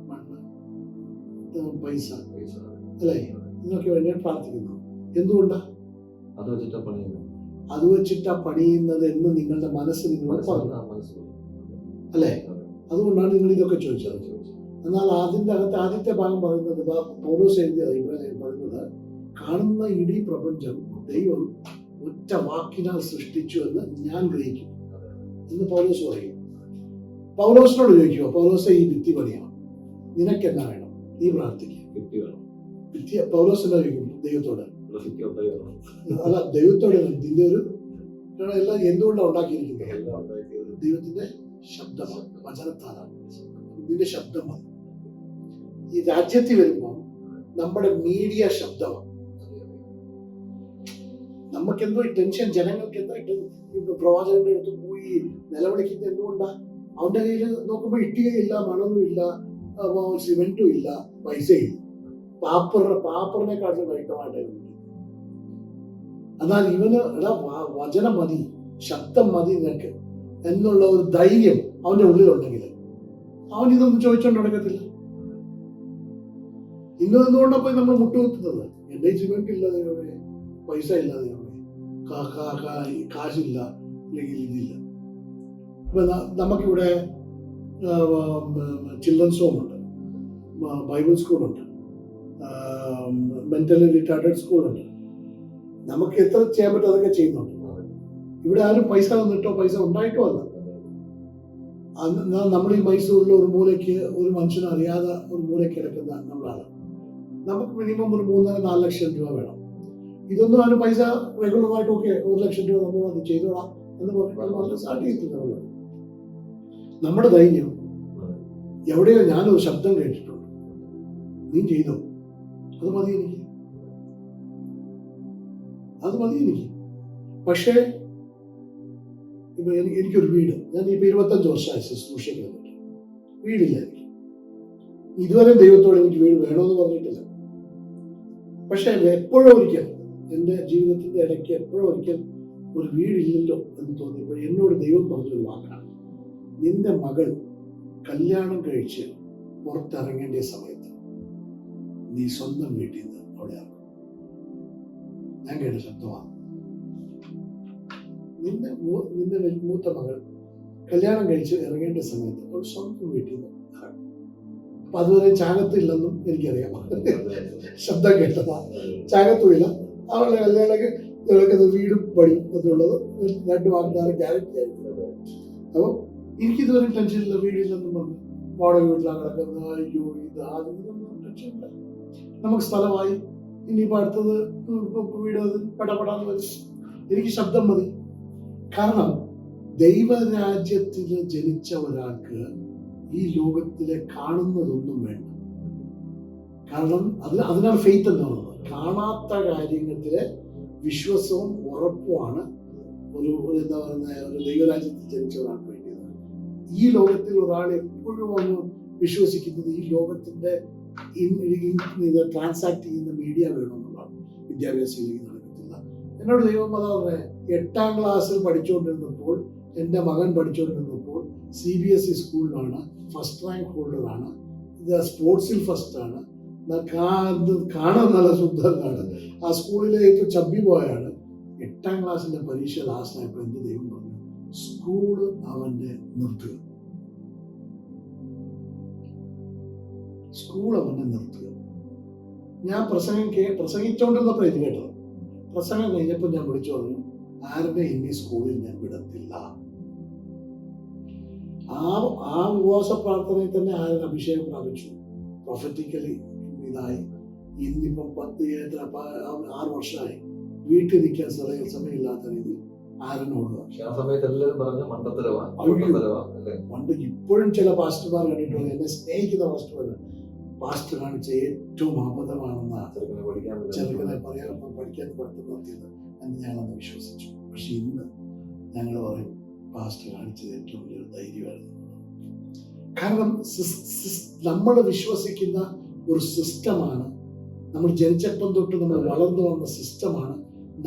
മണ്ണ് പൈസ. പൈസ. അല്ലേ? ഇതിനൊക്കെ വേണ്ടി പ്രാർത്ഥിക്കുന്നു. എന്തുകൊണ്ടാ? അത് വെച്ചിട്ടാ പണിയുന്നത് അത് വെച്ചിട്ടാ പണിയുന്നത് എന്ന് നിങ്ങളുടെ മനസ്സ് നിങ്ങളോട് പറഞ്ഞു അല്ലേ? അതുകൊണ്ടാണ് നിങ്ങൾ ഇതൊക്കെ ചോദിച്ചത്. എന്നാൽ അതിന്റെ അകത്ത് ആദ്യത്തെ ഭാഗം പറയുന്നത് പൗലോസ് എഴുതിയത് ഇവിടെ പറയുന്നത് കാണുന്ന ഇടീ പ്രപഞ്ചം ദൈവം ഒറ്റ വാക്കിനാൽ സൃഷ്ടിച്ചു എന്ന് ഞാൻ ഗ്രഹിക്കും എന്ന് പൗലോസ് പറയും. പൗലോസിനോട് ചോദിക്കുമോ പൗലോസെ ഈ ഭിത്തി പണിയാണ്. നിനക്ക് എന്നാ വേണം? നീ പ്രാർത്ഥിക്കുക ഭിത്തി വേണം. ഭിത്തി പൗലോസ് എന്നാ ചോദിക്കും ദൈവത്തോട്. അല്ല ദൈവത്തോട് ഇതിന്റെ ഒരു കാരണം എല്ലാം എന്തുകൊണ്ടാണ് ഉണ്ടാക്കിയിരിക്കുന്നത്? ദൈവത്തിന്റെ ശബ്ദമാണ് വചനത്താലാണ്. ഇതിന്റെ ശബ്ദമാണ്. ഈ രാജ്യത്തിൽ വരുമ്പോൾ നമ്മുടെ മീഡിയ ശബ്ദമാണ്. നമുക്ക് എന്തോ ടെൻഷൻ ജനങ്ങൾക്ക് എന്തായിട്ട് പ്രവാചകന്റെ അടുത്ത് പോയി നിലവിളിക്കുന്നത് എന്തുകൊണ്ടാ? അവന്റെ കയ്യിൽ നോക്കുമ്പോൾ മണലും ഇല്ല സിമെന്റും ഇല്ല പൈസയില്ല പാപ്പറിനെ പാപ്പറിനെക്കാട്ടിലും കഷ്ടമായിട്ടായിരുന്നു എന്നാൽ ഇവന് എടാ വചനം മതി ശബ്ദം മതി നിനക്ക് എന്നുള്ള ഒരു ധൈര്യം അവന്റെ ഉള്ളിലുണ്ടെങ്കിൽ. അവൻ ഇതൊന്നും ചോദിച്ചോണ്ട് നടക്കത്തില്ല. ഇന്ന് പോയി നമ്മൾ മുട്ടുകുത്തുന്നത്? എന്റെ സിമെന്റ് ഇല്ല ദൈവമേ പൈസ ഇല്ല ദൈവമേ. കാശില്ല അല്ലെങ്കിൽ ഇതില്ല. ഇപ്പൊ നമുക്കിവിടെ ചിൽഡ്രൻസ് ഹോം ഉണ്ട്. ബ- ബൈബിൾ സ്കൂളുണ്ട് മെന്റലി റിട്ടാർഡഡ് സ്കൂളുണ്ട് നമുക്ക് എത്ര ചെയ്യാൻ പറ്റും അതൊക്കെ ചെയ്യുന്നുണ്ട്. ഇവിടെ ആരും പൈസ വന്നിട്ടോ പൈസ ഉണ്ടായിട്ടോ അല്ല. നമ്മൾ ഈ മൈസൂരിൽ ഒരു മൂലയ്ക്ക് ഒരു മനുഷ്യനെ അറിയാതെ ഒരു മൂലയ്ക്ക് കിടക്കുന്ന നമ്മളാണ്. നമുക്ക് മിനിമം ഒരു മൂന്നര നാല് ലക്ഷം രൂപ വേണം. ഇതൊന്നും അതിന് പൈസ റെഗുലറായിട്ട് ഓക്കെ ഒരു ലക്ഷം രൂപ നമ്മൾ അത് ചെയ്തോളാം എന്ന് പറഞ്ഞാൽ വളരെ സാധ്യത നമ്മൾ നമ്മുടെ ദൈന്യം എവിടെയോ ഞാനൊരു ശബ്ദം കേട്ടിട്ടുണ്ട്. നീ ചെയ്തോ? അത് മതി എനിക്ക്. അത് മതി എനിക്ക്. പക്ഷേ ഇപ്പൊ എനിക്ക് എനിക്കൊരു വീട്. ഞാൻ ഇപ്പൊ ഇരുപത്തഞ്ച് വർഷമായി ശുശ്രൂഷ കഴിഞ്ഞിട്ട് വീടില്ല എനിക്ക് ഇതുവരെ ദൈവത്തോട് എനിക്ക് വീട് വേണമെന്ന് പറഞ്ഞിട്ടില്ല. പക്ഷെ എപ്പോഴോ ഒരിക്കൽ എന്റെ ജീവിതത്തിന്റെ ഇടയ്ക്ക് എപ്പോഴോ ഒരിക്കൽ ഒരു വീടില്ലല്ലോ എന്ന് തോന്നിയപ്പോൾ എന്നോട് ദൈവം പറഞ്ഞൊരു വാക്കാണ്. നിന്റെ മകൾ കല്യാണം കഴിച്ച് പുറത്തിറങ്ങേണ്ട സമയത്ത് നീ സ്വന്തം വീട്ടിൽ നിന്ന് അവിടെ ഇറങ്ങും. ഞാൻ കേട്ട ശബ്ദമാണ്. നിന്റെ നിന്റെ മൂത്ത മകൾ കല്യാണം കഴിച്ച് ഇറങ്ങേണ്ട സമയത്ത് അവൾ സ്വന്തം വീട്ടിൽ നിന്ന് ഇറങ്ങും. അപ്പൊ അതുവരെ ചാകത്തില്ലെന്നും എനിക്കറിയാം. ശബ്ദം കേട്ടതാ. ചാകത്തുമില്ല അവളുടെ കല്യാണം ഇവർക്ക് വീടും പണിയും എന്നുള്ളത് രണ്ട് വാഗ്ദാനം ഗ്യാരണ്ടി ആയിരുന്നു അപ്പം എനിക്കിതുവരെ ടെൻഷനില്ല വീടില്ലെന്നും പറഞ്ഞു വാടക വീട്ടിലാണ് കിടക്കുന്നത്. അയ്യോ ഇത് അത് ഇതൊന്നും ടെൻഷനില്ല നമുക്ക് സ്ഥലമായി. ഇനിയിപ്പോൾ അടുത്തത് വീട് പെടപെടാന്ന് വരും. എനിക്ക് ശബ്ദം മതി. കാരണം ദൈവരാജ്യത്തിൽ ജനിച്ച ഒരാൾക്ക് ഈ ലോകത്തിലെ കാണുന്നതൊന്നും വേണ്ട. കാരണം അതിന് അതിനാണ് ഫെയ്ത്ത് എന്ന് പറയുന്നത്. കാണാത്ത കാര്യത്തിലെ വിശ്വാസവും ഉറപ്പുമാണ് ഒരു എന്താ പറയുന്ന ഒരു ദൈവരാജ്യത്തിൽ ജനിച്ച ഒരാൾക്ക് ഈ ലോകത്തിൽ ഒരാൾ എപ്പോഴും ഒന്ന് വിശ്വസിക്കുന്നത് ഈ ലോകത്തിന്റെ ട്രാൻസാക്ട് ചെയ്യുന്ന മീഡിയ വേണമെന്നുള്ളതാണ്. വിദ്യാഭ്യാസത്തിലേക്ക് നടക്കത്തില്ല. എന്നോട് ദൈവം അതാ പറഞ്ഞത് എട്ടാം ക്ലാസ്സിൽ പഠിച്ചുകൊണ്ടിരുന്നപ്പോൾ എന്റെ മകൻ പഠിച്ചുകൊണ്ടിരുന്നപ്പോൾ സി ബി എസ് ഇ സ്കൂളിലാണ് ഫസ്റ്റ് റാങ്ക് ഹോൾഡറാണ് ഇത് സ്പോർട്സിൽ ഫസ്റ്റ് ആണ്. ന- കാ- ഇത് കാണാൻ നല്ല സുന്ദരനാണ്. ആ സ്കൂളിലേക്ക് ചബ്ബി ബോയാണ് എട്ടാം ക്ലാസ്സിന്റെ പരീക്ഷ ലാസ്റ്റ് ആയപ്പോൾ എന്ത് ദൈവം സ്കൂൾ അവന്റെ നിർത്തുക. സ്കൂൾ അവനെ നിർത്തുക. ഞാൻ പ്രസംഗം കേ പ്രസംഗിച്ചുകൊണ്ടിരുന്നപ്പോൾ ഇത് കേട്ടത്. പ്രസംഗം കഴിഞ്ഞപ്പോൾ ഞാൻ വിളിച്ചു പറഞ്ഞു ആരുടെ ഇനി സ്കൂളിൽ ഞാൻ വിടത്തില്ല? ആ ആ ഉപവാസ പ്രാർത്ഥനയിൽ തന്നെ ആരും അഭിഷേകം പ്രാപിച്ചു. പ്രൊഫറ്റിക്കലി ഇതായി. ഇന്നിപ്പം പത്ത് ആറ് വർഷമായി. വീട്ടിൽ നിൽക്കാൻ സമയം സമയമില്ലാത്ത രീതിയിൽ ആരനോട് പക്ഷെ ആ സമയത്ത് എല്ലാവരും പറഞ്ഞു മണ്ടത്തരവാ പണ്ട് ഇപ്പോഴും ചില പാസ്റ്റർമാർ കണ്ടിട്ടുണ്ട് എന്നെ സ്നേഹിക്കുന്ന പാസ്റ്റർമാർ. പാസ്റ്റർ കാണിച്ച ഏറ്റവും അബദ്ധമാണെന്ന ചെറുക്കനെ പറയാൻ പഠിക്കാൻ പഠിത്തം നടത്തിയത് എന്ന് ഞങ്ങളന്ന് വിശ്വസിച്ചു. പക്ഷെ ഇന്ന് ഞങ്ങൾ പറയും പാസ്റ്റർ കാണിച്ചത് ഏറ്റവും വലിയൊരു ധൈര്യമായിരുന്നു. കാരണം നമ്മൾ വിശ്വസിക്കുന്ന ഒരു സിസ്റ്റമാണ്. നമ്മൾ ജനിച്ചപ്പം തൊട്ട് നമ്മൾ വളർന്നു വന്ന സിസ്റ്റമാണ്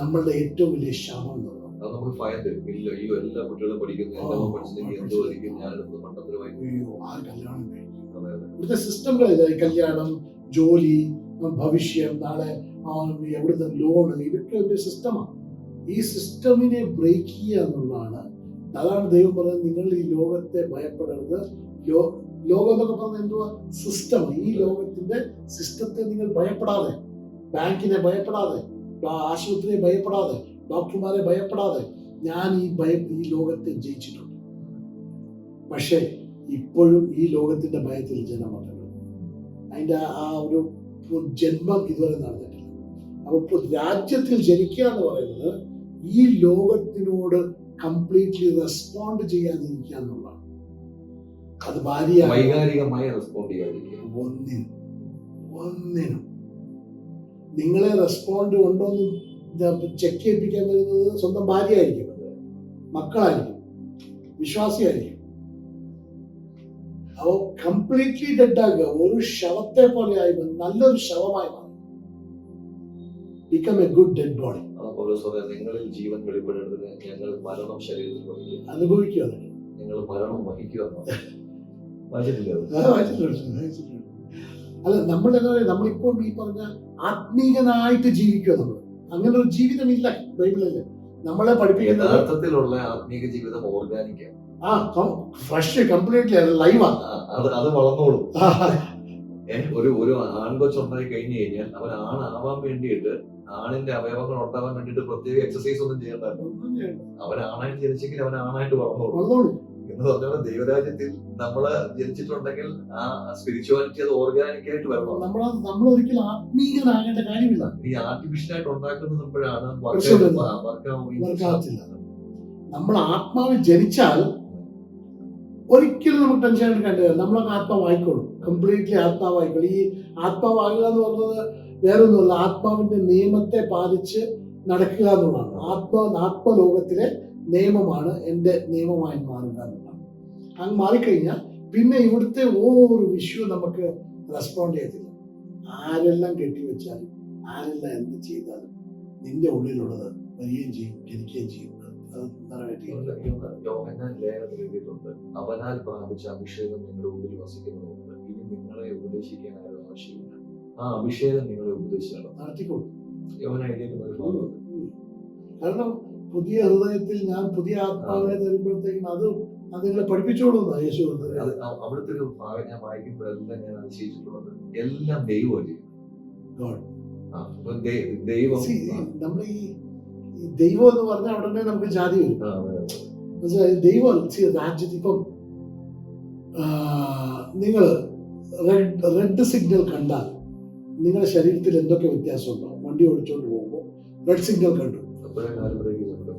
നമ്മളുടെ ഏറ്റവും വലിയ എന്ന് പറയുന്നത്. അത് നമുക്ക് ഭയം തരും. ഇല്ല അയ്യോ എല്ലാ കുട്ടികളും പഠിക്കുന്നു എന്റെ മോൻ പഠിച്ചില്ലെങ്കിൽ എന്തോ പഠിക്കും? ഞാനെടുത്ത് അതെ. ഇവിടുത്തെ സിസ്റ്റം കല്യാണം ജോലി ഭവിഷ്യം നാളെ എവിടുന്ന എവിടുത്തെ ലോണ് ഇതൊക്കെ ഒരു സിസ്റ്റമാണ് ഈ സിസ്റ്റമിനെ ബ്രേക്ക് ചെയ്യുക എന്നുള്ളതാണ്. അതാണ് ദൈവം പറയുന്നത് നിങ്ങൾ ഈ ലോകത്തെ ഭയപ്പെടരുത്. ലോ ലോകം എന്നൊക്കെ പറഞ്ഞ എന്തുവാ? സിസ്റ്റം ഈ ലോകത്തിന്റെ സിസ്റ്റത്തെ നിങ്ങൾ ഭയപ്പെടാതെ ബാങ്കിനെ ഭയപ്പെടാതെ ആശുപത്രിയെ ഭയപ്പെടാതെ ഡോക്ടർമാരെ ഭയപ്പെടാതെ ഞാൻ ഈ ഭയം ഈ ലോകത്തെ ജയിച്ചിട്ടുണ്ട്. പക്ഷേ ഇപ്പോഴും ഈ ലോകത്തിന്റെ ഭയത്തിൽ ജനമല്ല അതിന്റെ ആ ഒരു ജന്മം ഇതുവരെ നടന്നിട്ടില്ല. അപ്പൊ രാജ്യത്തിൽ ജനിക്കുക എന്ന് പറയുന്നത് ഈ ലോകത്തിനോട് കംപ്ലീറ്റ്ലി റെസ്പോണ്ട് ചെയ്യാതിരിക്കുക എന്നുള്ളതാണ്. അത് ഭാര്യ വൈകാരികമായി റെസ്പോണ്ട് ചെയ്യാതിരിക്കുക. ഒന്നിനും ഒന്നിനും. നിങ്ങളെ റെസ്പോണ്ട് ഉണ്ടോന്ന് ചെക്ക് ചെയ്യിപ്പിക്കാൻ വരുന്നത് സ്വന്തം ഭാര്യ ആയിരിക്കും മക്കളായിരിക്കും. വിശ്വാസിയായിരിക്കും. അവ കംപ്ലീറ്റ്ലി ഡെഡാകുക ഒരു ശവത്തെ പോലെ ആയി. നല്ലൊരു ശവമായി മാറും. Become a good dead body നിങ്ങളിൽ ജീവൻ വെളിപ്പെടുന്നത് ഞങ്ങൾ മരണം ശരീരത്തിൽ വഹിക്കുക അനുഭവിക്കുക. ഞങ്ങൾ മരണം വഹിക്കുക. അല്ല നമ്മൾ എന്താ പറയുക? നമ്മളിപ്പോൾ ഈ പറഞ്ഞ ആത്മീകനായിട്ട് ജീവിക്കുക നമ്മൾ. അങ്ങനെ ഒരു ജീവിതമില്ല ബൈബിളിൽ നമ്മളെ പഠിപ്പിക്കുന്നത് യഥാർത്ഥത്തിലുള്ള ആത്മീക ജീവിതം ഓർഗാനിക് ആ ഫ്രഷ് കംപ്ലീറ്റ്ലി ലൈവാ അത് അത് വളർന്നോളും. ഒരു ഒരു ആൺകൊച്ച് ഉണ്ടായി കഴിഞ്ഞു കഴിഞ്ഞാൽ അവൻ ആണാവാൻ വേണ്ടിയിട്ട് ആണിന്റെ അവയവങ്ങൾ ഉണ്ടാവാൻ വേണ്ടിയിട്ട് പ്രത്യേക എക്സസൈസ് ഒന്നും ചെയ്യണ്ട. അവൻ ആണായിട്ട് ജനിച്ചെങ്കിൽ അവൻ ആണായിട്ട് വളർന്നോളൂ. എന്ന് പറഞ്ഞാൽ ദൈവരാജ്യത്തിൽ നമ്മൾ ജനിച്ചിട്ടുണ്ടെങ്കിൽ ആ സ്പിരിച്വാലിറ്റി അത് ഓർഗാനിക് ആയിട്ട് വരണം. നമ്മൾ നമ്മൾ ഒരിക്കലും ആത്മീയനാകേണ്ട കാര്യമില്ല. ഈ ആർട്ടിഫിഷ്യൽ ആയിട്ട് ഉണ്ടാക്കുന്നപ്പോഴാണ് നമ്മളാണ്. നമ്മൾ ആത്മാവിൽ ജനിച്ചാൽ ഒരിക്കലും നമുക്ക് ടെൻഷൻ എടുക്കേണ്ടത് നമ്മളൊക്കെ ആത്മാവായിക്കോളും കംപ്ലീറ്റ്ലി ആത്മാവായിക്കോളും ഈ ആത്മാവാകുക എന്ന് പറഞ്ഞത് വേറൊന്നുമല്ല. ആത്മാവിന്റെ നിയമത്തെ പാലിച്ച് നടക്കുക എന്നുള്ളതാണ്. ആത്മ ആത്മലോകത്തിലെ നിയമമാണ് എന്റെ നിയമമായി മാറുക എന്നുള്ളതാണ് അങ്ങ് മാറിക്കഴിഞ്ഞാൽ പിന്നെ ഇവിടുത്തെ ഓരോ വിഷയവും നമുക്ക് റെസ്പോണ്ട് ചെയ്യത്തില്ല. ആരെല്ലാം കെട്ടിവെച്ചാലും ആരെല്ലാം എന്ത് ചെയ്താലും നിന്റെ ഉള്ളിലുള്ളത് വരികയും ചെയ്യും ജനിക്കുകയും ചെയ്യും. അവനാൽ പ്രാപിച്ച അഭിഷേകം നിങ്ങളുടെ ഉള്ളിൽ വസിക്കുന്നതുകൊണ്ട് ഇനി നിങ്ങളെ ഉപദേശിക്കാൻ ആരും ആവശ്യമില്ല. ആ അഭിഷേകം നിങ്ങളെ ഉപദേശിക്കണം കാരണം പുതിയ ഹൃദയത്തിൽ ഞാൻ പുതിയ ആത്മാവിനെ തരുമ്പോഴത്തേക്കും അത് അത് നിങ്ങളെ പഠിപ്പിച്ചോളൂ യേശു. അത് അവിടുത്തെ ഒരു ഭാഗം ഞാൻ വായിക്കുമ്പോഴെല്ലാം ഞാൻ അതിശയിച്ചിട്ടുള്ളത് എല്ലാം ദൈവമല്ലേ ദൈവം നമ്മൾ ഈ ദൈവം എന്ന് പറഞ്ഞാൽ ഉടനെ നമുക്ക് ജാതി വരും. ദൈവം രാജ്യത്ത് ഇപ്പം നിങ്ങൾ റെഡ് റെഡ് സിഗ്നൽ കണ്ടാൽ നിങ്ങളുടെ ശരീരത്തിൽ എന്തൊക്കെ വ്യത്യാസമുണ്ടോ? വണ്ടി ഓടിച്ചോണ്ട് പോകുമ്പോൾ റെഡ് സിഗ്നൽ കണ്ടു.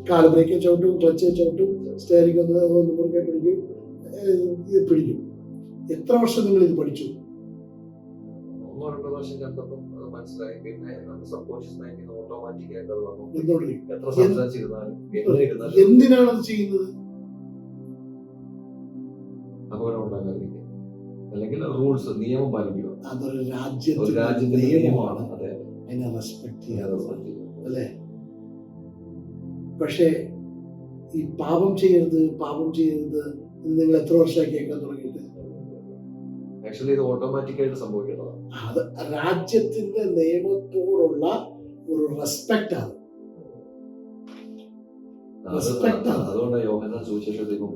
കാലം ബ്രേക്ക് ചവിട്ടും ക്ലച്ച് ചവിട്ടും സ്റ്റയറിംഗ് ഒന്ന് ഒന്ന് മുറുകെ പിടിക്കും. ഇത് പിടിക്കും. എത്ര വർഷം നിങ്ങൾ ഇത് പഠിച്ചു? ഒന്നോ രണ്ടോ പ്രാവശ്യം കണ്ടപ്പം അത് മനസ്സിലായി. പിന്നെ നമ്മുടെ സബ് കോൺഷ്യസ് മൈൻഡിൽ ഓട്ടോമാറ്റിക് ആയിട്ട് അത് വന്നു. എന്തുകൊണ്ടിരിക്കും എത്ര സംസാരിച്ചിരുന്നാലും എന്തിനാണ് അത് ചെയ്യുന്നത്? അപകടം അല്ലെങ്കിൽ റൂൾസ് നിയമം പാലിക്കുക. അതൊരു രാജ്യത്തിന്റെ നിയമമാണ്. നിയമമാണ്. അതെ അതിനെ റെസ്പെക്ട് ചെയ്യാതെ അല്ലേ? പക്ഷേ ഈ പാപം ചെയ്യരുത് പാപം ചെയ്യരുത് നിങ്ങൾ എത്ര വർഷമായി കേൾക്കാൻ തുടങ്ങിയിട്ട്? ആക്ച്വലി ഇത് ഓട്ടോമാറ്റിക്കായിട്ട് സംഭവിക്കേണ്ടതാണ്. അത് രാജ്യത്തിന്റെ നിയമത്തോടുള്ള ഒരു റെസ്പെക്ട് ആണ്. യോഹന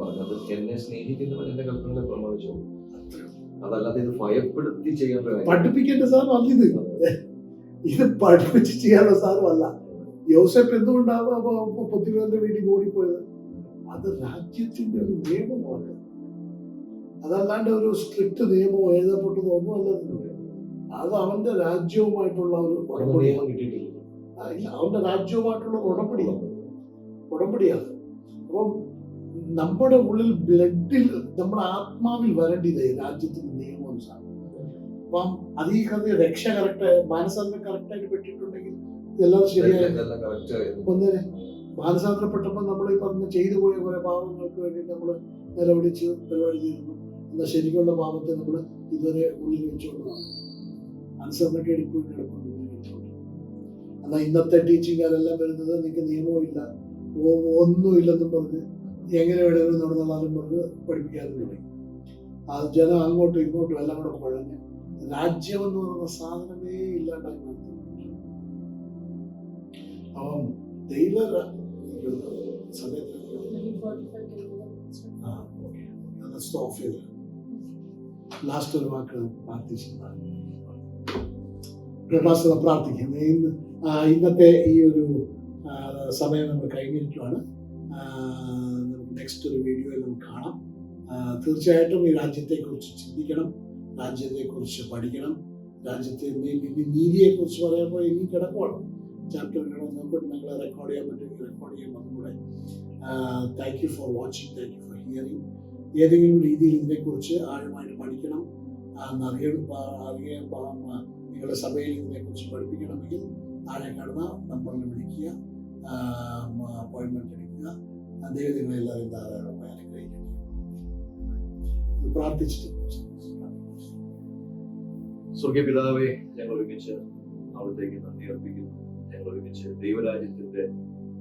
പറഞ്ഞത് എന്നെ സ്നേഹിക്കുന്നവൻ എന്റെ കൽപ്പനകളെ പ്രമാണിച്ചു. അതല്ലാതെ ഇത് ഭയപ്പെടുത്തി പഠിപ്പിക്കേണ്ട സാധനം അല്ല ഇത്. ഇത് പഠിപ്പിച്ച് ചെയ്യാനുള്ള സാധനമല്ല. യോസഫ് എന്തുകൊണ്ടാണ് പൊത്തിവേറിന്റെ വീട്ടിൽ ഓടിപ്പോയത്? അത് രാജ്യത്തിന്റെ ഒരു നിയമമാണ്. അതല്ലാണ്ട് ഒരു സ്ട്രിക്റ്റ് നിയമമോ എഴുതപ്പെട്ടതോ ഒന്നുമല്ല അത് അവന്റെ രാജ്യവുമായിട്ടുള്ള ഒരു ഉടമ്പടിയാണ് നിയമം ഇല്ല അവന്റെ രാജ്യവുമായിട്ടുള്ള ഉടമ്പടിയാണ് ഉടമ്പടിയാണ്. അപ്പം നമ്മുടെ ഉള്ളിൽ ബ്ലഡിൽ നമ്മുടെ ആത്മാവിൽ വരേണ്ടതേ രാജ്യത്തിന്റെ നിയമാനുസാരം അപ്പം അത് ഈ കഥ രക്ഷ കറക്റ്റ് മാനസാന്തരം കറക്റ്റായിട്ട് പെട്ടിട്ടുണ്ടെങ്കിൽ ഇതെല്ലാം ശരിയായി. ഒന്നിനെ മാനസാന്തരപ്പെട്ടപ്പോൾ നമ്മൾ ഈ പറഞ്ഞ ചെയ്തു പോയ കുറെ പാവങ്ങൾക്ക് വേണ്ടി നമ്മൾ നിലവിളിച്ച് പരിപാടി ചെയ്തിരുന്നു. എന്നാൽ ശരിക്കുള്ള പാപത്തെ നമ്മൾ ഇതുവരെ ഉള്ളിൽ വെച്ചുകൊണ്ടതാണ് അനുസരണ ഇപ്പോഴും കിടക്കുന്നു എന്നാൽ ഇന്നത്തെ ടീച്ചിങ്ങുകാരെല്ലാം വരുന്നത് നിങ്ങൾക്ക് നിയമവും ഇല്ല. ഒന്നുമില്ലെന്നും പറഞ്ഞ് എങ്ങനെ വേണമെങ്കിലും നടന്നാലും പറഞ്ഞ് പഠിപ്പിക്കാനും തുടങ്ങി. ആ ജനം അങ്ങോട്ടും ഇങ്ങോട്ടും എല്ലാം കൂടെ കുഴഞ്ഞ്. രാജ്യം എന്ന് പറയുന്ന സാധനമേ ഇല്ലാണ്ടായി മാറ്റി അപ്പം ദൈവ സമയത്ത് ലാസ്റ്റ് ഒരു വാക്ക് പ്രാർത്ഥിച്ചതാണ് പ്രഭാസന പ്രാർത്ഥിക്കുന്നത് ഇന്ന് ഇന്നത്തെ ഈ ഒരു സമയം നമ്മൾ കഴിഞ്ഞിരിക്കുകയാണ് നമുക്ക് നെക്സ്റ്റ് ഒരു വീഡിയോയിൽ നമുക്ക് കാണാം. തീർച്ചയായിട്ടും ഈ രാജ്യത്തെക്കുറിച്ച് ചിന്തിക്കണം. രാജ്യത്തെക്കുറിച്ച് പഠിക്കണം. രാജ്യത്തെ നീതിയെ കുറിച്ച് പറയുമ്പോൾ ഇനി കിടക്കുവാണ്. ചാപ്റ്റർ നോക്കിയിട്ട് നിങ്ങൾ റെക്കോർഡ് ചെയ്യാൻ പറ്റുമെങ്കിൽ റെക്കോർഡ് ചെയ്യാൻ ഒന്നുകൂടെ thank you for watching thank you for hearing ഏതെങ്കിലും രീതിയിൽ ഇതിനെക്കുറിച്ച് ആഴമായിട്ട് പഠിക്കണം അറിയ അറിയാൻ പാ- നിങ്ങളുടെ സഭയിൽ ഇതിനെക്കുറിച്ച് പഠിപ്പിക്കണമെങ്കിൽ താഴെ കടന്ന നമ്പറിൽ വിളിക്കുക അപ്പോയിൻമെന്റ് എടുക്കുക. ദൈവം നിങ്ങളെല്ലാവരും ധാരാളമായി അനുഗ്രഹിക്കട്ടെ. പ്രാർത്ഥിച്ചിട്ട് സ്വർഗീയ പിതാവേ ഞങ്ങൾ ഒരുമിച്ച് അവിടത്തേക്ക് നന്ദി അർപ്പിക്കുന്നു. ഞങ്ങൾ ദൈവരാജ്യത്തിന്റെ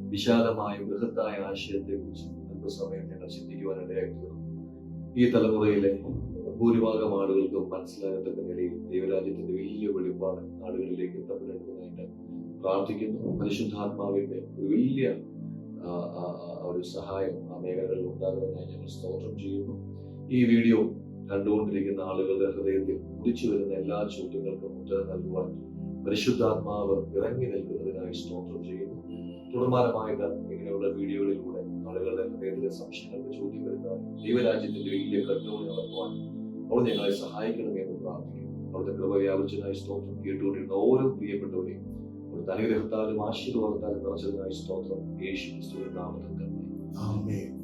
വിശാലമായ ബൃഹത്തായ ആശയത്തെ കുറിച്ച് അല്പസമയം ഞങ്ങൾ ചിന്തിക്കുവാൻ ഈ തലമുറയിലെ ഭൂരിഭാഗം ആളുകൾക്കും മനസ്സിലാകത്തക്ക നിലയിൽ ദൈവരാജ്യത്തിന്റെ വലിയ വെളിപ്പാട് ആളുകളിലേക്ക് എത്തപ്പെടേണ്ടതിനായിട്ട് പ്രാർത്ഥിക്കുന്നു. പരിശുദ്ധാത്മാവിന്റെ ഒരു വലിയ ഒരു സഹായം ആ മേഖലകളിൽ ഉണ്ടാകുന്നതിനായി ഞങ്ങൾ സ്തോത്രം ചെയ്യുന്നു. ഈ വീഡിയോ കണ്ടുകൊണ്ടിരിക്കുന്ന ആളുകളുടെ ഹൃദയത്തിൽ ഉദിച്ചു വരുന്ന എല്ലാ ചോദ്യങ്ങൾക്കും ഉത്തരം നൽകുവാൻ പരിശുദ്ധാത്മാവ് ഇറങ്ങി നിൽക്കുന്നതിനായി സ്തോത്രം ചെയ്യുന്നു. തുടർമാനമായിട്ട് ഇങ്ങനെയുള്ള വീഡിയോകളിലൂടെ ആളുകളുടെ ഹൃദയത്തിലെ സംശയങ്ങൾക്ക് ചോദ്യം വരുത്താൻ ദൈവരാജ്യത്തിന്റെ വലിയ കണ്ണുകൾ നടക്കുവാൻ അവർ ഞങ്ങളെ സഹായിക്കണമെന്ന് പ്രാർത്ഥിക്കുന്നു. അവിടുത്തെ കൃപ വ്യാപിച്ചതിനായി സ്തോത്രം കേട്ടുകൊണ്ടിരുന്ന ഓരോ പ്രിയപ്പെട്ടവരെയും അവിടുത്തെ അനുഗ്രഹത്താലും ആശീർവാദത്താലും നിറച്ചതിനായി സ്തോത്രം. യേശു ക്രിസ്തുവിന്റെ നാമത്തിൽ തന്നെ.